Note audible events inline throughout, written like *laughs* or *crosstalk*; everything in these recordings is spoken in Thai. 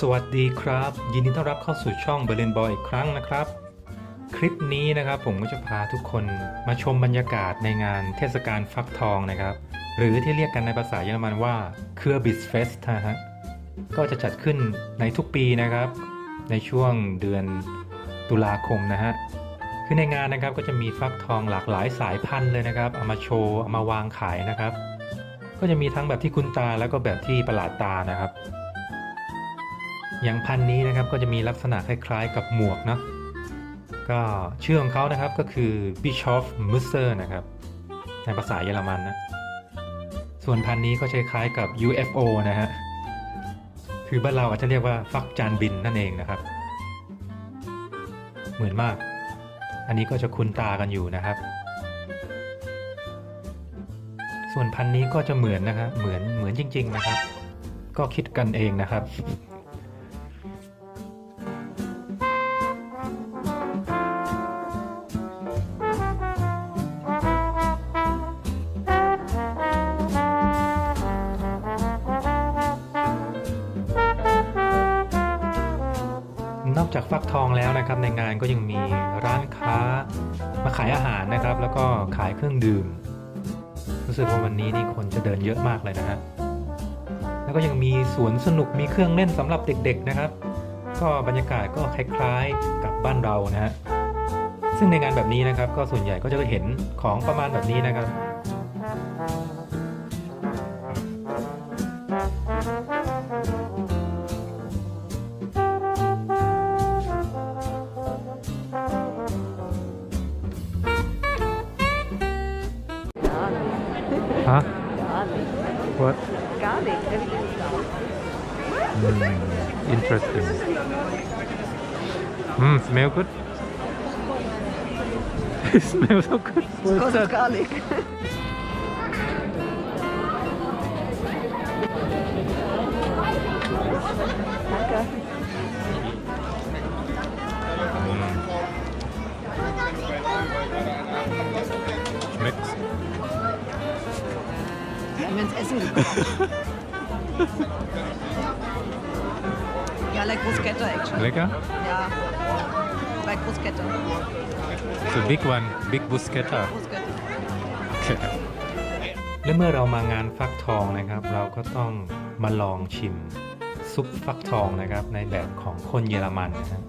สวัสดีครับ ยินดีต้อนรับเข้าสู่ช่องเบ r ร์ n นบอยอีกครั้งนะครับ คลิปนี้นะครับผมก็จะพาทุกคนมาชมบรรยากาศในงานเทศกาลฟักทองนะครับ หรือที่เรียกกันในภาษาเยอรมันว่าเครือบิสเฟสนะฮะก็จะจัดขึ้นในทุกปีนะครับ ในช่วงเดือนตุลาคมนะฮะคือในงานนะครับก็จะมีฟักทองหลากหลายสายพันธุ์เลยนะครับเอามาโชว์เอามาวางขายนะครับ ก็จะมีทั้งแบบที่คุ้นตาแล้วก็แบบที่ประหลาดตานะครับ อย่างพันนี้นะครับก็จะมีลักษณะคล้ายๆ กับหมวกเนาะก็ชื่อของเขานะครับก็คือ Bischof m u s s e r นะครับในภาษาเยอรมันนะส่วนพันนี้ก็คล้ายกับ UFO นะฮะคือบ้านเราอาจจะเรียกว่าฟักจานบินนั่นเองนะครับ เหมือนมาก อันนี้ก็จะคุ้นตากันอยู่นะครับ ส่วนพันนี้ก็จะเหมือนนะครับเหมือนเหมือนจริง ๆนะครับ ก็คิดกันเองนะครับ จากฟักทองแล้วนะครับในงานก็ยังมีร้านค้ามาขายอาหารนะครับ แล้วก็ขายเครื่องดื่ม รู้สึกว่าวันนี้นี่คนจะเดินเยอะมากเลยนะฮะแล้วก็ยังมีสวนสนุกมีเครื่องเล่นสำหรับเด็กๆนะครับ ก็บรรยากาศก็คล้ายๆกับบ้านเรานะฮะซึ่งในงานแบบนี้นะครับ ก็ส่วนใหญ่ก็จะเห็นของประมาณแบบนี้นะครับ ฮะ Garlic. what Garlic. Everything is garlic. Mm, interesting. Mm, smell good. *laughs* it smells so good. What's that? garlic. *laughs* Danke. Schmeckt's? Wir haben ins Essen gekommen. ja, like bruschetta actually. Lecker? Ja. Like bruschetta. It's a big one, big bruschetta. Bruschetta. และเมื่อเรามางานฟักทองนะครับ เราก็ต้องมาลองชิมซุปฟักทองนะครับ ในแบบของคนเยอรมันนะฮะ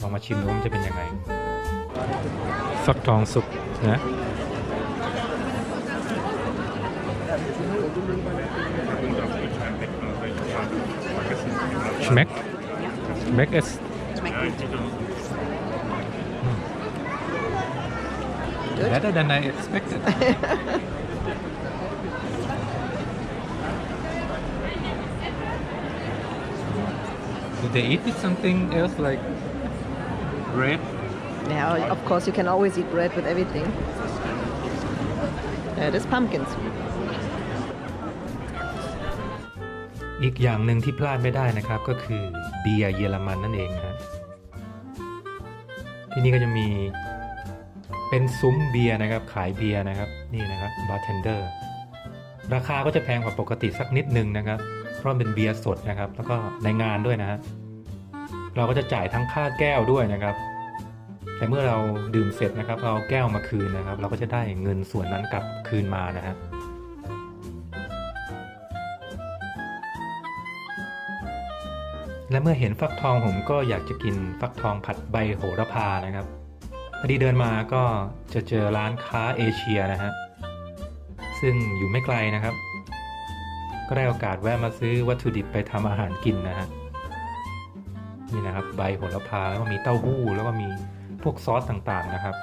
ลองมาชิมดูว่ามันจะเป็นยังไง ฟักทองซุปนะ Schmeckt? Schmeckt es? Schmeckt gut. Better than I expected. Do they eat something else like bread? Yeah, of course you can always eat bread with everything. Uh, pumpkin soup. อีกอย่างหนึ่งที่พลาดไม่ได้นะครับก็คือเบียร์เยอรมันนั่นเองนะฮะที่นี่ก็จะมีเป็นซุ้มเบียร์นะครับ ขายเบียร์นะครับนี่นะครับบาร์เทนเดอร์ราคาก็จะแพงกว่าปกติสักนิดนึงนะครับ เพราะเป็นเบียร์สดนะครับ แล้วก็ในงานด้วยนะฮะเราก็จะจ่ายทั้งค่าแก้วด้วยนะครับ แต่เมื่อเราดื่มเสร็จนะครับ เราเอาแก้วมาคืนนะครับ เราก็จะได้เงินส่วนนั้นกลับคืนมานะฮะ และเมื่อเห็นฟักทองผมก็อยากจะกินฟักทองผัดใบโหระพานะครับพอดีเดินมาก็จะเจอร้านค้าเอเชียนะฮะซึ่งอยู่ไม่ไกลนะครับ ก็ได้โอกาสแวะมาซื้อวัตถุดิบไปทำอาหารกินนะฮะนี่นะครับใบโหระพาแล้วก็มีเต้าหู้แล้วก็มีพวกซอสต่างๆนะครับ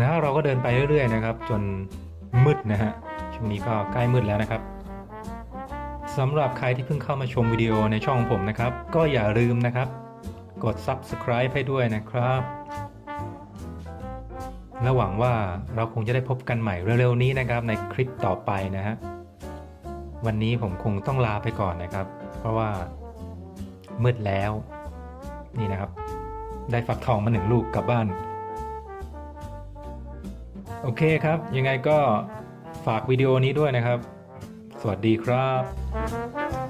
นะเราก็เดินไปเรื่อยๆนะครับ จนมืดนะฮะช่วงนี้ก็ใกล้มืดแล้วนะครับสำหรับใครที่เพิ่งเข้ามาชมวิดีโอในช่องผมนะครับ ก็อย่าลืมนะครับ กด Subscribe ให้ด้วยนะครับ และหวังว่าเราคงจะได้พบกันใหม่เร็วๆนี้นะครับ ในคลิปต่อไปนะฮะวันนี้ผมคงต้องลาไปก่อนนะครับ เพราะว่ามืดแล้ว นี่นะครับ ได้ฟักทองมาหนึ่งลูกกลับบ้าน โอเคครับ ยังไงก็ฝากวิดีโอนี้ด้วยนะครับ สวัสดีครับ